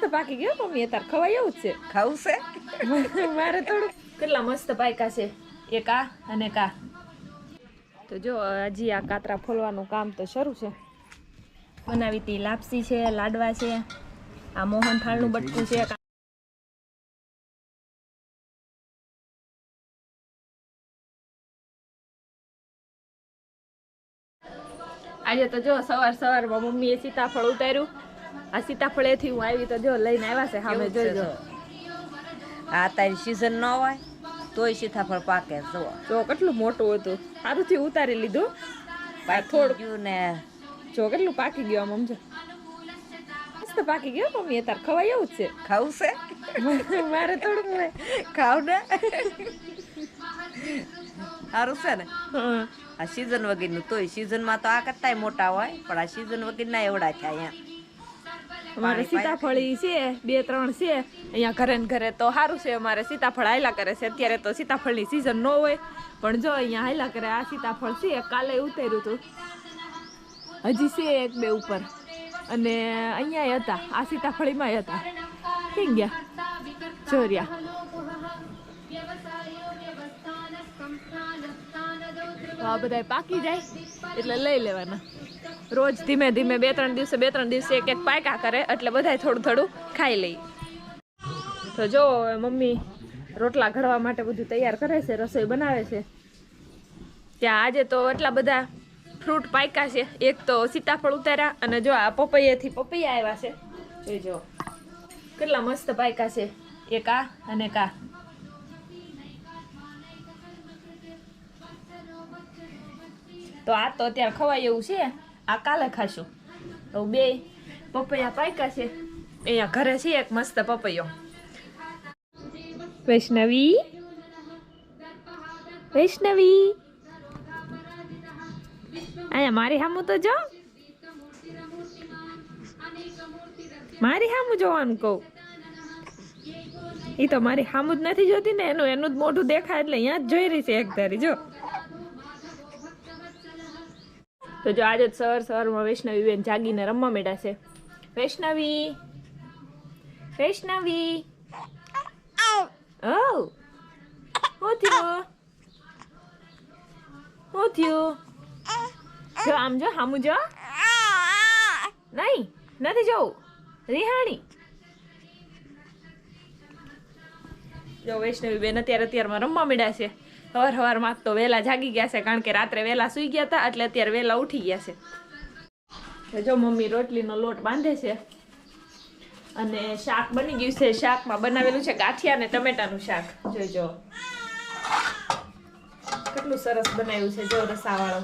તો પાકી ગયો મમ્મી તાર ખવાય એવું છે. ખાવું છે? મારે થોડું કેટલા મસ્ત પાક્યા છે. એક આ અને કા તો જો હજી આ કાતરા ફોલવાનું કામ તો શરૂ છે. બનાવી હતી લાપસી છે લાડવા છે આ મોહન થાળનું બટકું છે આજે તો જો સવાર સવારમાં મમ્મીએ સીતાફળ ઉતાર્યું. આ સીતાફળેથી હું આવી તો જો લઈને આવ્યા છે સામે જોઈજો આ તારી સીઝન ન હોય તોય સીતાફળ પાકે જો જો કેટલું મોટું હતું. સારુંથી ઉતારી લીધું. થોડું- ને. જો કેટલું પાકી ગયું આમ સમજો. મસ્ત પાકી ગયો મમ્મી. તાર ખવાય એવું છે. ખાવું છે? મારે હોય. ખાવ ને. સારું છે ને? આ સીઝન વગરનું તોય. સીઝનમાં તો આ કરતાંય મોટા હોય પણ આ સીઝન વગરના એવડા છે અહીંયા. અમારે સીતાફળી છે. બે ત્રણ છે. અહીંયા ઘરે ને ઘરે તો સારું છે. અમારે સીતાફળ હાયલા કરે છે. અત્યારે તો સીતાફળની સિઝન ન હોય. પણ જો અહીંયા હાયલા કરે આ સીતાફળ છે. કાલે ઉતર્યું હતું હજી છે એક બે ઉપર. અને અહીંયા હતા. આ સીતાફળીમાં હતા. થઈ ગયા? ચોર્યા તો આ બધા પાકી જાય. એટલે લઈ લેવાના. રોજ ધીમે ધીમે બે ત્રણ દિવસે, બે ત્રણ દિવસે એક એક પાયકા કરે, એટલે બધાય થોડું થોડું ખાઈ લઈ તો જો મમ્મી રોટલા ઘડવા માટે બધું તૈયાર કરે છે, રસોઈ બનાવે છે. ત્યાં આજે તો એટલા બધા ફ્રૂટ પાયકા છે. એક તો સીતાફળ ઉતાર્યા અને જો આ પપૈયાથી પપૈયા આવ્યા છે. જોઈ જો, કેટલા મસ્ત પાયકા છે. એક આ અને કા તો આ તો અત્યારે ખવાય એવું છે. આ કાલે ખાશું. તો બે પપૈયા પાક્યા છે. અહીંયા ઘરે છે એક મસ્ત પપૈયો. વૈષ્ણવી? વૈષ્ણવી? અહીંયા મારી હામું તો જો. મારી હામું જોવાનું કહું. એ તો મારી હામું જ નથી જોતી ને, એનું એનું જ મોઢું દેખાય એટલે અહીંયા જ જોઈ રહી છે એક ધારી, જો. તો જો આજે સવાર સવારમાં વૈષ્ણવી બેન જાગીને રમવા મેળા છે. વૈષ્ણવી! વૈષ્ણવી! ઓ શું થયું? જો આમ જો, હામુ જો. નહીં, નથી જવું. રિહાણી. જો વૈષ્ણવી બેન અત્યારે અત્યારમાં રમવા મેળા છે. સવાર સવારમાં તો વહેલા જાગી ગયા છે, કારણ કે રાત્રે વહેલા સૂઈ ગયા હતા, એટલે અત્યારે વહેલા ઉઠી ગયા છે. જો મમ્મી રોટલીનો લોટ બાંધે છે અને શાક બની ગયું છે. શાકમાં બનાવેલું છે ગાંઠિયા અને ટમેટાનું શાક. જોઈજો કેટલું સરસ બનાવ્યું છે જો રસાવાળો.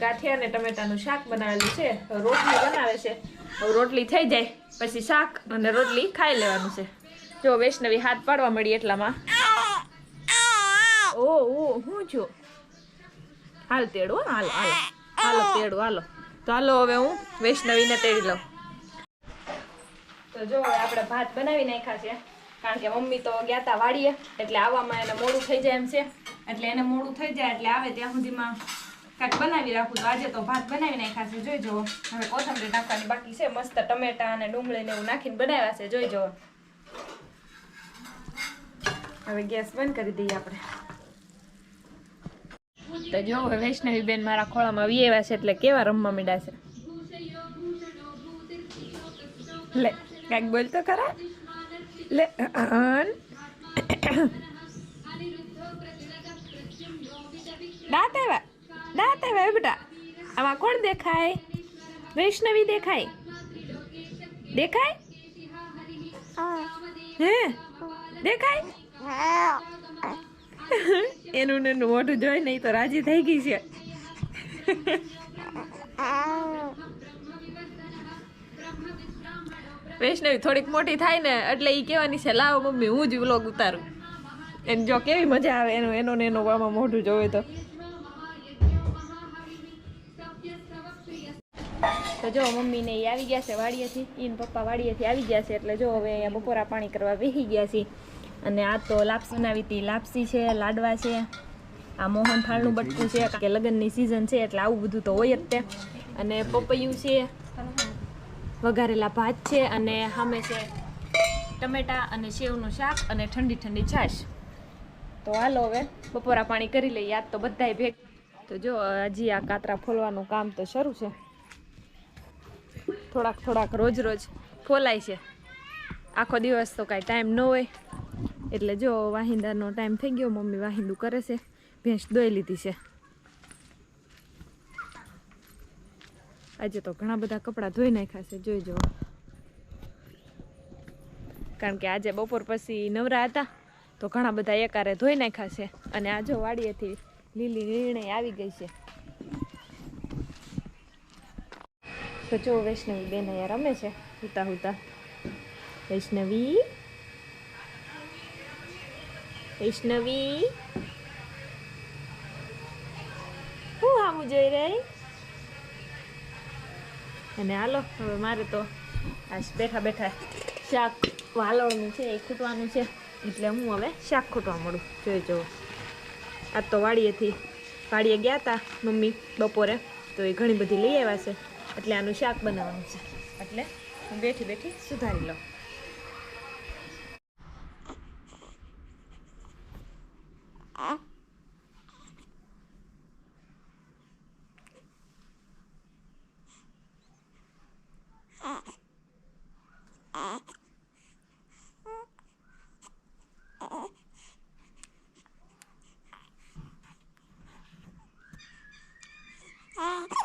ગાંઠિયા અને ટમેટાનું શાક બનાવેલું છે. રોટલી બનાવે છે. હવે રોટલી થઈ જાય, પછી શાક અને રોટલી ખાઈ લેવાનું છે. જો વૈષ્ણવી હાથ પાડવા મળી એટલામાં. ઓ ઓ, હું છું. હાલ તેડું હાલો હાલો. હાલો, તેડો, હાલો. તો હાલો હવે હું વૈષ્ણવીને તેડી લઉં. તો જો આપણે ભાત બનાવી નાખ્યા છે. કારણ કે મમ્મી તો ગયા હતા વાડીએ, એટલે આવવામાં એને મોડું થઈ જાય એમ છે. એટલે એને મોડું થઈ જાય એટલે આવે ત્યાં સુધીમાં કાંઈક બનાવી રાખું. તો આજે તો ભાત બનાવી નાખ્યા છે. જોઈ જુઓ. હવે કોથમરી નાખવાની બાકી છે. મસ્ત ટમેટા અને ડુંગળી ને એવું નાખીને બનાવ્યા છે. જોઈ જુઓ. હવે ગેસ બંધ કરી દઈએ આપણે. તો જો વૈષ્ણવી બેન મારા ખોળામાં વી આવ્યા છે એટલે કેવા રમવા માંડ્યા છે? લે, કાંઈક બોલ તો ખરા. લે. દાંત આવ્યા. દાંત આવ્યા બેટા. આમાં કોણ દેખાય? વૈષ્ણવી દેખાય. દેખાય? હે? દેખાય? એનું ને મોઢું જોઈ નહીં તો રાજી થઈ ગઈ છે. વૈષ્ણવી થોડીક મોટી થાય ને એટલે એ કહેવાની છે, લાવો મમ્મી, હું જ વ્લોગ ઉતારું. એને જો કેવી મજા આવે એનું, એનો ને એનું આમાં મોઢું જોવે તો. તો જો મમ્મી ને ઈ આવી ગયા છે વાડીએથી ઈન પપ્પા વાડીએથી આવી ગયા છે, એટલે જો હવે અહીંયા બપોરા પાણી કરવા બેસી ગયા છે અને આ તો લાપસી બનાવી હતી. લાપસી છે, લાડવા છે, આ મોહન થાળનું બટકું છે, કે લગ્નની સિઝન છે, એટલે આવું બધું તો હોય જ તે. અને પપૈયું છે, વઘારેલા ભાત છે, અને સામે છે ટમેટા અને સેવનું શાક અને ઠંડી ઠંડી છાશ. તો હાલો હવે બપોરા પાણી કરી લઈએ યાદ તો બધાય ભેગ. તો જો, હજી આ કાતરા ફોલવાનું કામ તો શરૂ છે. થોડાક થોડાક રોજ રોજ ફોલાય છે. આખો દિવસ તો કાંઈ ટાઈમ ન હોય. એટલે જો વાહિંદાનો ટાઈમ થઈ ગયો, મમ્મી વાહિંદુ કરે છે. ભેંસ દોઈ લીધી છે. આજે તો ઘણા બધા કપડાં ધોઈ નાખ્યા છે, જોઈ જુઓ. કારણ કે આજે બપોર પછી નવરા હતા, તો ઘણા બધા એકારે ધોઈ નાખ્યા છે. અને આજો વાડીએથી લીલી નિર્ણય આવી ગઈ છે. તો જો વૈષ્ણવી બેન અહીંયા રમે છે, હુતા હુતા. વૈષ્ણવી. વૈષ્ણવી. હું આવું જોઈ રહી? અને હાલો, હવે મારે તો આ બેઠા બેઠા શાક વાલવાનું છે, એ ખૂટવાનું છે, એટલે હું હવે શાક ખૂટવા મળું. જોઈ જવું આજ તો વાડીએથી વાડીએ ગયા હતા મમ્મી બપોરે, તો એ ઘણી બધી લઈ આવ્યા છે, એટલે આનું શાક બનાવવાનું છે. એટલે હું બેઠી બેઠી સુધારી લઉં. Ah!